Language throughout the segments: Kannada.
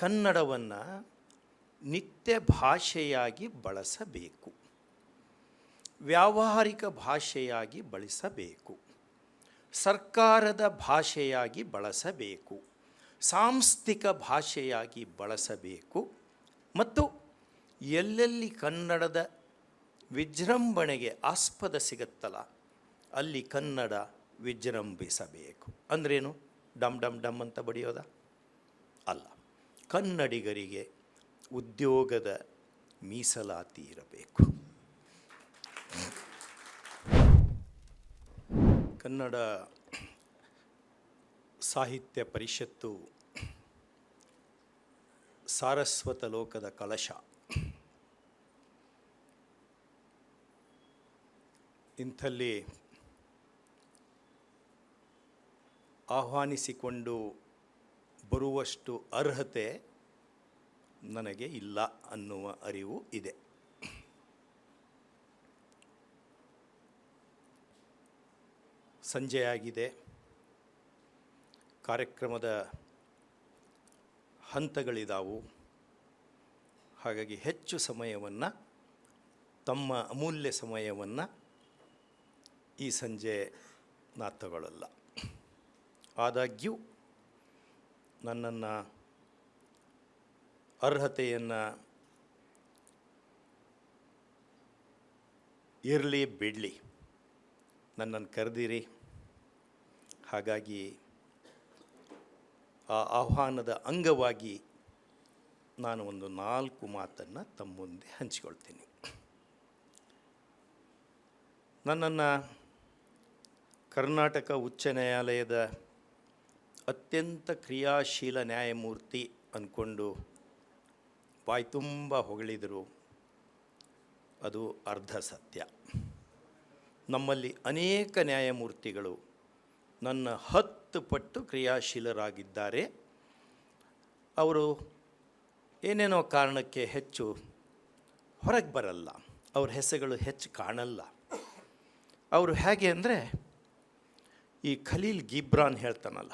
ಕನ್ನಡವನ್ನು ನಿತ್ಯ ಭಾಷೆಯಾಗಿ ಬಳಸಬೇಕು. ವ್ಯಾವಹಾರಿಕ ಭಾಷೆಯಾಗಿ ಬಳಸಬೇಕು. ಸರ್ಕಾರದ ಭಾಷೆಯಾಗಿ ಬಳಸಬೇಕು. ಸಾಂಸ್ಥಿಕ ಭಾಷೆಯಾಗಿ ಬಳಸಬೇಕು. ಮತ್ತು ಎಲ್ಲೆಲ್ಲಿ ಕನ್ನಡದ ವಿಜೃಂಭಣೆಗೆ ಆಸ್ಪದ ಸಿಗುತ್ತಲ್ಲ, ಅಲ್ಲಿ ಕನ್ನಡ ವಿಜೃಂಭಿಸಬೇಕು. ಅಂದ್ರೇನು? ಡಮ್ ಡಮ್ ಡಮ್ ಅಂತ ಬಡಿಯೋದ? ಅಲ್ಲ. ಕನ್ನಡಿಗರಿಗೆ ಉದ್ಯೋಗದ ಮೀಸಲಾತಿ ಇರಬೇಕು ಕನ್ನಡ ಸಾಹಿತ್ಯ ಪರಿಷತ್ತು ಸಾರಸ್ವತ ಲೋಕದ ಕಲಶ. ಇಂಥಲ್ಲಿ ಆಹ್ವಾನಿಸಿಕೊಂಡು ಬರುವಷ್ಟು ಅರ್ಹತೆ ನನಗೆ ಇಲ್ಲ ಅನ್ನುವ ಅರಿವು ಇದೆ. ಸಂಜೆಯಾಗಿದೆ ಕಾರ್ಯಕ್ರಮದ ಹಂತಗಳಿದಾವು. ಹಾಗಾಗಿ ಹೆಚ್ಚು ಸಮಯವನ್ನು, ತಮ್ಮ ಅಮೂಲ್ಯ ಸಮಯವನ್ನು ಈ ಸಂಜೆ ನಾ ತಗೊಳ್ಳಲ್ಲ ಆದಾಗ್ಯೂ ನನ್ನನ್ನು ಅರ್ಹತೆಯನ್ನು ಇರಲಿ ಬಿಡಲಿ. ನನ್ನನ್ನು ಕರೆದಿರಿ. ಹಾಗಾಗಿ ಆ ಆಹ್ವಾನದ ಅಂಗವಾಗಿ ನಾನು ಒಂದು ನಾಲ್ಕು ಮಾತನ್ನು ತಮ್ಮ ಮುಂದೆ ಹಂಚಿಕೊಳ್ತೀನಿ. ನನ್ನನ್ನು ಕರ್ನಾಟಕ ಉಚ್ಚ ನ್ಯಾಯಾಲಯದ ಅತ್ಯಂತ ಕ್ರಿಯಾಶೀಲ ನ್ಯಾಯಮೂರ್ತಿ ಅಂದ್ಕೊಂಡು ಬಾಯಿ ತುಂಬ ಹೊಗಳಿದರು. ಅದು ಅರ್ಧ ಸತ್ಯ. ನಮ್ಮಲ್ಲಿ ಅನೇಕ ನ್ಯಾಯಮೂರ್ತಿಗಳು ನನ್ನ ಹತ್ತು ಪಟ್ಟು ಕ್ರಿಯಾಶೀಲರಾಗಿದ್ದಾರೆ. ಅವರು ಏನೇನೋ ಕಾರಣಕ್ಕೆ ಹೆಚ್ಚು ಹೊರಗೆ ಬರಲ್ಲ. ಅವ್ರ ಹೆಸರುಗಳು ಹೆಚ್ಚು ಕಾಣಲ್ಲ. ಅವರು ಹೇಗೆ ಅಂದರೆ ಈ ಖಲೀಲ್ ಗಿಬ್ರಾನ್ ಹೇಳ್ತಾನಲ್ಲ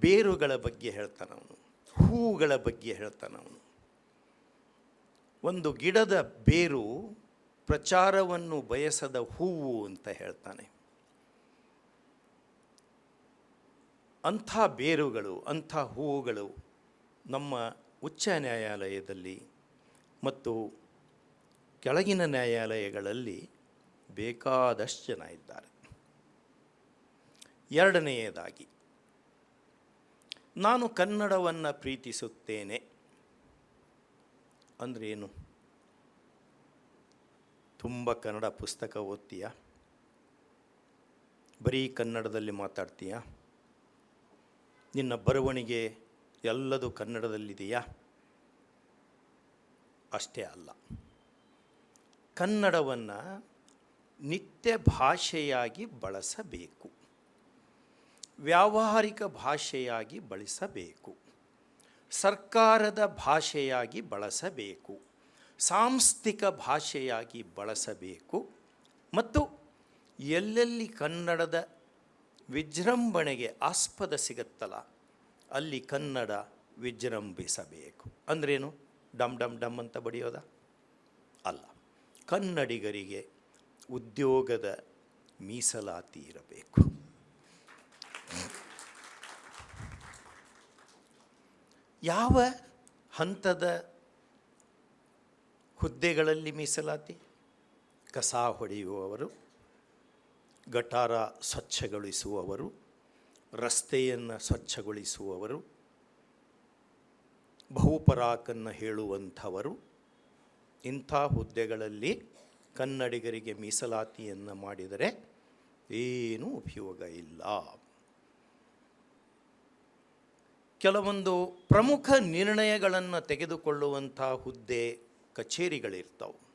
ಬೇರುಗಳ ಬಗ್ಗೆ ಹೇಳ್ತಾನವನು ಹೂವುಗಳ ಬಗ್ಗೆ ಹೇಳ್ತಾನವನು ಒಂದು ಗಿಡದ ಬೇರು ಪ್ರಚಾರವನ್ನು ಬಯಸದ ಹೂವು ಅಂತ ಹೇಳ್ತಾನೆ. ಅಂಥ ಬೇರುಗಳು, ಅಂಥ ಹೂವುಗಳು ನಮ್ಮ ಉಚ್ಚ ನ್ಯಾಯಾಲಯದಲ್ಲಿ ಮತ್ತು ಕೆಳಗಿನ ನ್ಯಾಯಾಲಯಗಳಲ್ಲಿ ಬೇಕಾದಷ್ಟು ಜನ ಇದ್ದಾರೆ. ಎರಡನೆಯದಾಗಿ ನಾನು ಕನ್ನಡವನ್ನು ಪ್ರೀತಿಸುತ್ತೇನೆ. ಅಂದ್ರೇನು ತುಂಬ ಕನ್ನಡ ಪುಸ್ತಕ ಓದ್ತೀಯ? ಬರೀ ಕನ್ನಡದಲ್ಲಿ ಮಾತಾಡ್ತೀಯ? ನಿನ್ನ ಬರವಣಿಗೆ ಎಲ್ಲದೂ ಕನ್ನಡದಲ್ಲಿದೆಯಾ? ಅಷ್ಟೇ ಅಲ್ಲ. ಕನ್ನಡವನ್ನು ನಿತ್ಯ ಭಾಷೆಯಾಗಿ ಬಳಸಬೇಕು. ವ್ಯಾವಹಾರಿಕ ಭಾಷೆಯಾಗಿ ಬಳಸಬೇಕು. ಸರ್ಕಾರದ ಭಾಷೆಯಾಗಿ ಬಳಸಬೇಕು. ಸಾಂಸ್ಥಿಕ ಭಾಷೆಯಾಗಿ ಬಳಸಬೇಕು. ಮತ್ತು ಎಲ್ಲೆಲ್ಲಿ ಕನ್ನಡದ ವಿಜೃಂಭಣೆಗೆ ಆಸ್ಪದ ಸಿಗುತ್ತಲ್ಲ, ಅಲ್ಲಿ ಕನ್ನಡ ವಿಜೃಂಭಿಸಬೇಕು. ಅಂದ್ರೇನು? ಡಮ್ ಡಮ್ ಡಮ್ ಅಂತ ಬಡಿಯೋದ? ಅಲ್ಲ. ಕನ್ನಡಿಗರಿಗೆ ಉದ್ಯೋಗದ ಮೀಸಲಾತಿ ಇರಬೇಕು. ಯಾವ ಹಂತದ ಹುದ್ದೆಗಳಲ್ಲಿ ಮೀಸಲಾತಿ? ಕಸ ಹೊಡೆಯುವವರು, ಗಟಾರ ಸ್ವಚ್ಛಗೊಳಿಸುವವರು, ರಸ್ತೆಯನ್ನು ಸ್ವಚ್ಛಗೊಳಿಸುವವರು, ಬಹುಪರಾಕನ್ನು ಹೇಳುವಂಥವರು, ಇಂಥ ಹುದ್ದೆಗಳಲ್ಲಿ ಕನ್ನಡಿಗರಿಗೆ ಮೀಸಲಾತಿಯನ್ನು ಮಾಡಿದರೆ ಏನೂ ಉಪಯೋಗ ಇಲ್ಲ. ಕೆಲವೊಂದು ಪ್ರಮುಖ ನಿರ್ಣಯಗಳನ್ನು ತೆಗೆದುಕೊಳ್ಳುವಂಥ ಹುದ್ದೆ ಕಚೇರಿಗಳಿರ್ತವೆ.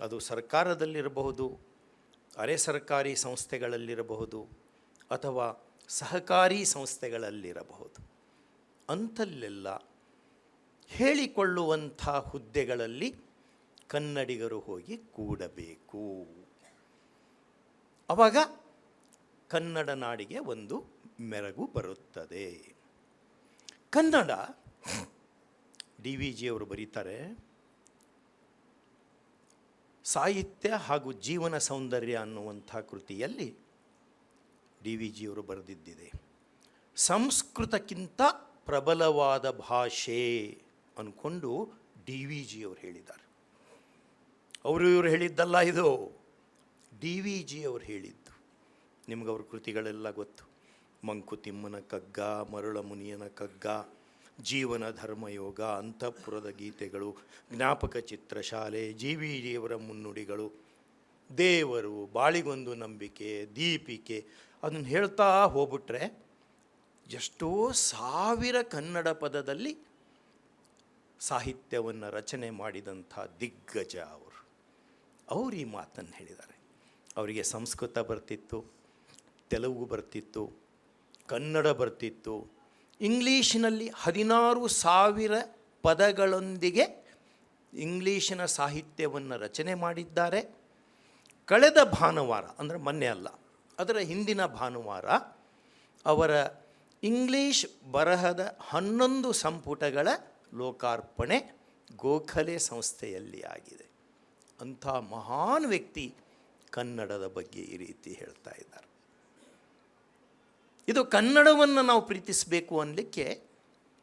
ಅದು ಸರ್ಕಾರದಲ್ಲಿರಬಹುದು, ಅರೆ ಸರ್ಕಾರಿ ಸಂಸ್ಥೆಗಳಲ್ಲಿರಬಹುದು, ಅಥವಾ ಸಹಕಾರಿ ಸಂಸ್ಥೆಗಳಲ್ಲಿರಬಹುದು. ಅಂಥಲ್ಲೆಲ್ಲ ಹೇಳಿಕೊಳ್ಳುವಂಥ ಹುದ್ದೆಗಳಲ್ಲಿ ಕನ್ನಡಿಗರು ಹೋಗಿ ಕೂಡಬೇಕು. ಆವಾಗ ಕನ್ನಡ ನಾಡಿಗೆ ಒಂದು ಮೆರಗು ಬರುತ್ತದೆ. ಕನ್ನಡ. ಡಿ ವಿ ಜಿಯವರು ಬರೀತಾರೆ, ಸಾಹಿತ್ಯ ಹಾಗೂ ಜೀವನ ಸೌಂದರ್ಯ ಅನ್ನುವಂಥ ಕೃತಿಯಲ್ಲಿ ಡಿ ವಿ ಜಿಯವರು ಬರೆದಿದ್ದಿದೆ. ಸಂಸ್ಕೃತಕ್ಕಿಂತ ಪ್ರಬಲವಾದ ಭಾಷೆ ಅಂದ್ಕೊಂಡು ಡಿ ವಿ ಜಿಯವರು ಹೇಳಿದ್ದಾರೆ. ಅವರು ಇವರು ಹೇಳಿದ್ದಲ್ಲ ಇದು. ಡಿ ವಿ ಜಿಯವರು ಹೇಳಿದ್ದು. ನಿಮ್ಗೆ ಅವ್ರ ಕೃತಿಗಳೆಲ್ಲ ಗೊತ್ತು. ಮಂಕುತಿಮ್ಮನ ಕಗ್ಗ ಮರುಳ ಮುನಿಯನ ಕಗ್ಗ, ಜೀವನ ಧರ್ಮಯೋಗ, ಅಂತಃಪುರದ ಗೀತೆಗಳು, ಜ್ಞಾಪಕ ಚಿತ್ರಶಾಲೆ ಜಿ ಜಿಯವರ ಮುನ್ನುಡಿಗಳು, ದೇವರು, ಬಾಳಿಗೊಂದು ನಂಬಿಕೆ, ದೀಪಿಕೆ, ಅದನ್ನು ಹೇಳ್ತಾ ಹೋಗ್ಬಿಟ್ರೆ ಎಷ್ಟೋ ಸಾವಿರ ಕನ್ನಡ ಪದದಲ್ಲಿ ಸಾಹಿತ್ಯವನ್ನು ರಚನೆ ಮಾಡಿದಂಥ ದಿಗ್ಗಜ ಅವರು. ಅವರು ಈ ಮಾತನ್ನು ಹೇಳಿದ್ದಾರೆ. ಅವರಿಗೆ ಸಂಸ್ಕೃತ ಬರ್ತಿತ್ತು, ತೆಲುಗು ಬರ್ತಿತ್ತು ಕನ್ನಡ ಬರ್ತಿತ್ತು. ಇಂಗ್ಲೀಷಿನಲ್ಲಿ ಹದಿನಾರು ಸಾವಿರ ಪದಗಳೊಂದಿಗೆ ಇಂಗ್ಲೀಷಿನ ಸಾಹಿತ್ಯವನ್ನು ರಚನೆ ಮಾಡಿದ್ದಾರೆ. ಕಳೆದ ಭಾನುವಾರ, ಅಂದರೆ ಮೊನ್ನೆ ಅಲ್ಲ, ಅದರ ಹಿಂದಿನ ಭಾನುವಾರ ಅವರ ಇಂಗ್ಲೀಷ್ ಬರಹದ ಹನ್ನೊಂದು ಸಂಪುಟಗಳ ಲೋಕಾರ್ಪಣೆ ಗೋಖಲೆ ಸಂಸ್ಥೆಯಲ್ಲಿ ಆಗಿದೆ. ಅಂಥ ಮಹಾನ್ ವ್ಯಕ್ತಿ ಕನ್ನಡದ ಬಗ್ಗೆ ಈ ರೀತಿ ಹೇಳ್ತಾ ಇದ್ದಾರೆ. ಇದು ಕನ್ನಡವನ್ನು ನಾವು ಪ್ರೀತಿಸಬೇಕು ಅನ್ನಲಿಕ್ಕೆ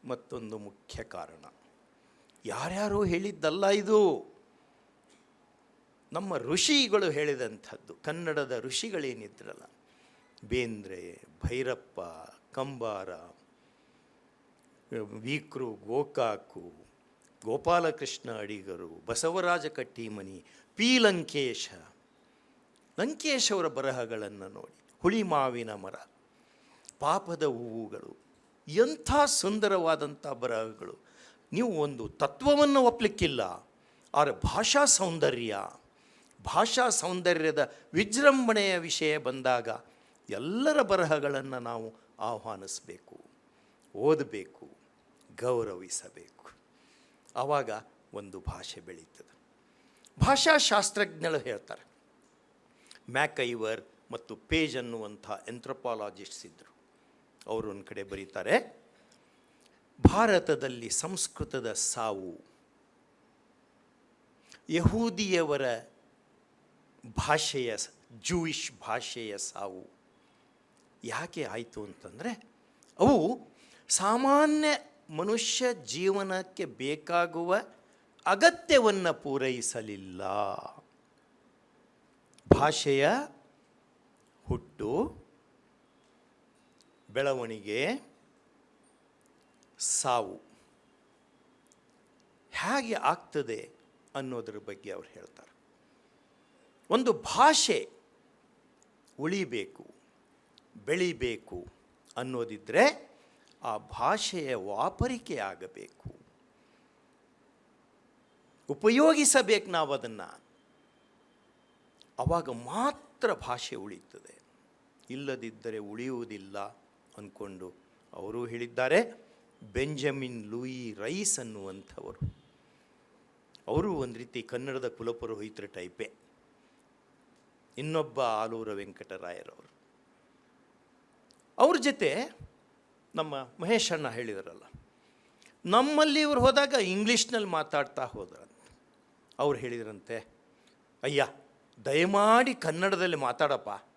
ಮತ್ತೊಂದು ಮುಖ್ಯ ಕಾರಣ. ಯಾರ್ಯಾರು ಹೇಳಿದ್ದಲ್ಲ ಇದು. ನಮ್ಮ ಋಷಿಗಳು ಹೇಳಿದಂಥದ್ದು, ಕನ್ನಡದ ಋಷಿಗಳೇನಿದ್ರಲ್ಲ, ಬೇಂದ್ರೆ, ಭೈರಪ್ಪ, ಕಂಬಾರ, ವೀಕ್ರು, ಗೋಕಾಕು, ಗೋಪಾಲಕೃಷ್ಣ ಅಡಿಗರು, ಬಸವರಾಜ ಕಟ್ಟಿಮನಿ, ಪಿ ಲಂಕೇಶ, ಲಂಕೇಶ್ ಅವರ ಬರಹಗಳನ್ನು ನೋಡಿ, ಹುಳಿ ಮಾವಿನ ಮರ ಪಾಪದ ಹೂವುಗಳು, ಎಂಥ ಸುಂದರವಾದಂಥ ಬರಹಗಳು. ನೀವು ಒಂದು ತತ್ವವನ್ನು ಒಪ್ಪಲಿಕ್ಕಿಲ್ಲ ಆದರೆ ಭಾಷಾ ಸೌಂದರ್ಯ, ಭಾಷಾ ಸೌಂದರ್ಯದ ವಿಜೃಂಭಣೆಯ ವಿಷಯ ಬಂದಾಗ ಎಲ್ಲರ ಬರಹಗಳನ್ನು ನಾವು ಆಹ್ವಾನಿಸಬೇಕು, ಓದಬೇಕು, ಗೌರವಿಸಬೇಕು. ಆವಾಗ ಒಂದು ಭಾಷೆ ಬೆಳೀತದೆ. ಭಾಷಾಶಾಸ್ತ್ರಜ್ಞರು ಹೇಳ್ತಾರೆ, ಮ್ಯಾಕೈವರ್ ಮತ್ತು ಪೇಜ್ ಅನ್ನುವಂಥ ಎಂಥ್ರಪಾಲಜಿಸ್ಟ್ಸ್ ಇದ್ದರು ಅವರು ಒಂದು ಕಡೆ ಬರೀತಾರೆ, ಭಾರತದಲ್ಲಿ ಸಂಸ್ಕೃತದ ಸಾವು. ಯಹೂದಿಯವರ ಭಾಷೆಯ ಜೂಯಿಷ್ ಭಾಷೆಯ ಸಾವು. ಯಾಕೆ ಆಯಿತು ಅಂತಂದರೆ, ಅವು ಸಾಮಾನ್ಯ ಮನುಷ್ಯ ಜೀವನಕ್ಕೆ ಬೇಕಾಗುವ ಅಗತ್ಯವನ್ನು ಪೂರೈಸಲಿಲ್ಲ. ಭಾಷೆಯ ಹುಟ್ಟು ಬೆಳವಣಿಗೆ, ಸಾವು. ಹೇಗೆ ಆಗ್ತದೆ ಅನ್ನೋದ್ರ ಬಗ್ಗೆ ಅವ್ರು ಹೇಳ್ತಾರೆ. ಒಂದು ಭಾಷೆ ಉಳಿಬೇಕು, ಬೆಳಿಬೇಕು ಅನ್ನೋದಿದ್ದರೆ ಆ ಭಾಷೆಯ ವಾಪರಿಕೆ ಆಗಬೇಕು. ಉಪಯೋಗಿಸಬೇಕು ನಾವು ಅದನ್ನು ಆವಾಗ ಮಾತ್ರ ಭಾಷೆ ಉಳಿಯುತ್ತದೆ ಇಲ್ಲದಿದ್ದರೆ ಉಳಿಯುವುದಿಲ್ಲ. ಅಂದ್ಕೊಂಡು ಅವರು ಹೇಳಿದ್ದಾರೆ. ಬೆಂಜಮಿನ್ ಲೂಯಿ ರೈಸ್ ಅನ್ನುವಂಥವರು. ಅವರು ಒಂದು ರೀತಿ ಕನ್ನಡದ ಕುಲಪುರೋಹಿತರ ಟೈಪೇ. ಇನ್ನೊಬ್ಬ ಆಲೂರ ವೆಂಕಟರಾಯರವರು. ಅವ್ರ ಜೊತೆ ನಮ್ಮ ಮಹೇಶ್ ಅಣ್ಣ ಹೇಳಿದಾರಲ್ಲ. ನಮ್ಮಲ್ಲಿ ಇವರು ಹೋದಾಗ ಇಂಗ್ಲೀಷ್ನಲ್ಲಿ ಮಾತಾಡ್ತಾ ಹೋದ್ರಂತ. ಅವ್ರು ಹೇಳಿದ್ರಂತೆ, ಅಯ್ಯ, ದಯಮಾಡಿ ಕನ್ನಡದಲ್ಲಿ ಮಾತಾಡಪ್ಪ.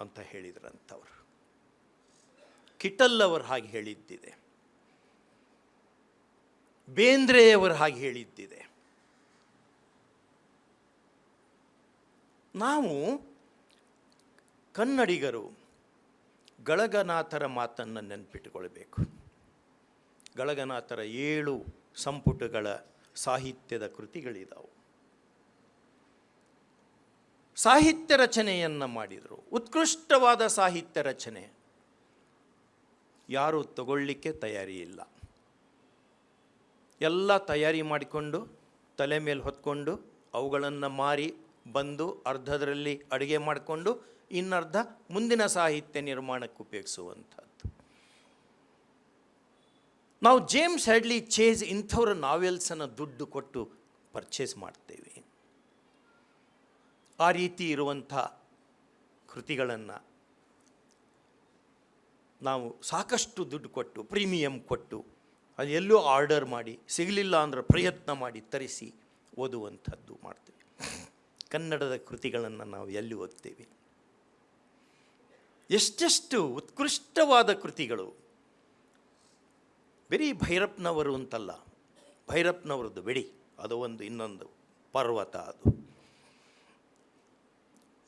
ಅಂತ ಹೇಳಿದ್ರಂಥವ್ರು ಕಿಟಲ್ ಅವರು ಹಾಗೆ ಹೇಳಿದ್ದಿದೆ. ಬೇಂದ್ರೆಯವರು ಹಾಗೆ ಹೇಳಿದ್ದಿದೆ. ನಾವು ಕನ್ನಡಿಗರು ಗಳಗನಾಥರ ಮಾತನ್ನು ನೆನಪಿಟ್ಟುಕೊಳ್ಬೇಕು ಗಳಗನಾಥರ ಏಳು ಸಂಪುಟಗಳ ಸಾಹಿತ್ಯದ ಕೃತಿಗಳಿದಾವು. ಸಾಹಿತ್ಯ ರಚನೆಯನ್ನು ಮಾಡಿದರು. ಉತ್ಕೃಷ್ಟವಾದ ಸಾಹಿತ್ಯ ರಚನೆ. ಯಾರೂ ತಗೊಳ್ಳಿಕ್ಕೆ ತಯಾರಿ ಇಲ್ಲ. ಎಲ್ಲ ತಯಾರಿ ಮಾಡಿಕೊಂಡು, ತಲೆ ಮೇಲೆ ಹೊತ್ಕೊಂಡು, ಅವುಗಳನ್ನು ಮಾರಿ, ಬಂದು ಅರ್ಧದರಲ್ಲಿ ಅಡುಗೆ ಮಾಡಿಕೊಂಡು, ಇನ್ನರ್ಧ ಮುಂದಿನ ಸಾಹಿತ್ಯ ನಿರ್ಮಾಣಕ್ಕೆ ಉಪಯೋಗಿಸುವಂಥದ್ದು. ನಾವು ಜೇಮ್ಸ್ ಹೆಡ್ಲಿ ಚೇಜ್ ಇಂಥವ್ರ ನಾವೆಲ್ಸನ್ನು ದುಡ್ಡು ಕೊಟ್ಟು ಪರ್ಚೇಸ್ ಮಾಡ್ತೇವೆ. ಆ ರೀತಿ ಇರುವಂಥ ಕೃತಿಗಳನ್ನು ನಾವು ಸಾಕಷ್ಟು ದುಡ್ಡು ಕೊಟ್ಟು, ಪ್ರೀಮಿಯಂ ಕೊಟ್ಟು ಅದು ಎಲ್ಲೂ ಆರ್ಡರ್ ಮಾಡಿ, ಸಿಗಲಿಲ್ಲ ಅಂದ್ರೆ ಪ್ರಯತ್ನ ಮಾಡಿ ತರಿಸಿ ಓದುವಂಥದ್ದು ಮಾಡ್ತೇವೆ. ಕನ್ನಡದ ಕೃತಿಗಳನ್ನು ನಾವು ಎಲ್ಲಿ ಓದ್ತೇವೆ? ಎಷ್ಟೆಷ್ಟು ಉತ್ಕೃಷ್ಟವಾದ ಕೃತಿಗಳು. ಬರೀ ಭೈರಪ್ಪನವರು ಅಂತಲ್ಲ, ಭೈರಪ್ಪನವರದ್ದು ಬಿಡಿ, ಅದು ಒಂದು ಇನ್ನೊಂದು ಪರ್ವತ ಅದು.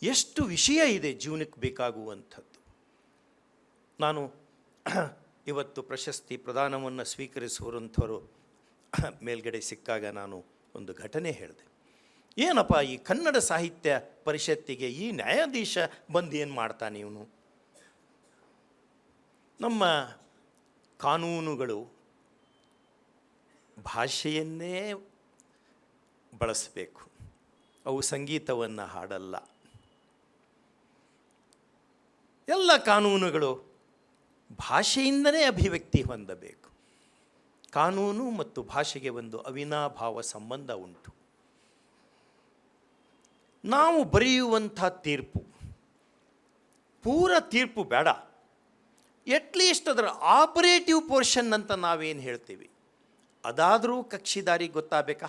ಎಷ್ಟು ವಿಷಯ ಇದೆ ಜೀವನಕ್ಕೆ ಬೇಕಾಗುವಂಥದ್ದು. ನಾನು ಇವತ್ತು ಪ್ರಶಸ್ತಿ ಪ್ರದಾನವನ್ನು ಸ್ವೀಕರಿಸುವಂಥವರು ಮೇಲ್ಗಡೆ ಸಿಕ್ಕಾಗ ನಾನು ಒಂದು ಘಟನೆ ಹೇಳಿದೆ. ಏನಪ್ಪ ಈ ಕನ್ನಡ ಸಾಹಿತ್ಯ ಪರಿಷತ್ತಿಗೆ ಈ ನ್ಯಾಯಾಧೀಶ ಬಂದು ಏನು ಮಾಡ್ತಾನೆ ಇವನು? ನಮ್ಮ ಕಾನೂನುಗಳು ಭಾಷೆಯನ್ನೇ ಬಳಸಬೇಕು. ಅವು ಸಂಗೀತವನ್ನು ಹಾಡಲ್ಲ. ಎಲ್ಲ ಕಾನೂನುಗಳು ಭಾಷೆಯಿಂದಲೇ ಅಭಿವ್ಯಕ್ತಿ ಹೊಂದಬೇಕು. ಕಾನೂನು ಮತ್ತು ಭಾಷೆಗೆ ಒಂದು ಅವಿನಾಭಾವ ಸಂಬಂಧ ಉಂಟು. ನಾವು ಬರೆಯುವಂಥ ತೀರ್ಪು, ಪೂರ ತೀರ್ಪು ಬೇಡ. ಎಟ್ಲೀಸ್ಟ್ ಅದರ ಆಪರೇಟಿವ್ ಪೋರ್ಷನ್ ಅಂತ ನಾವೇನು ಹೇಳ್ತೀವಿ? ಅದಾದರೂ ಕಕ್ಷಿದಾರಿಗೆ ಗೊತ್ತಾಗಬೇಕಾ?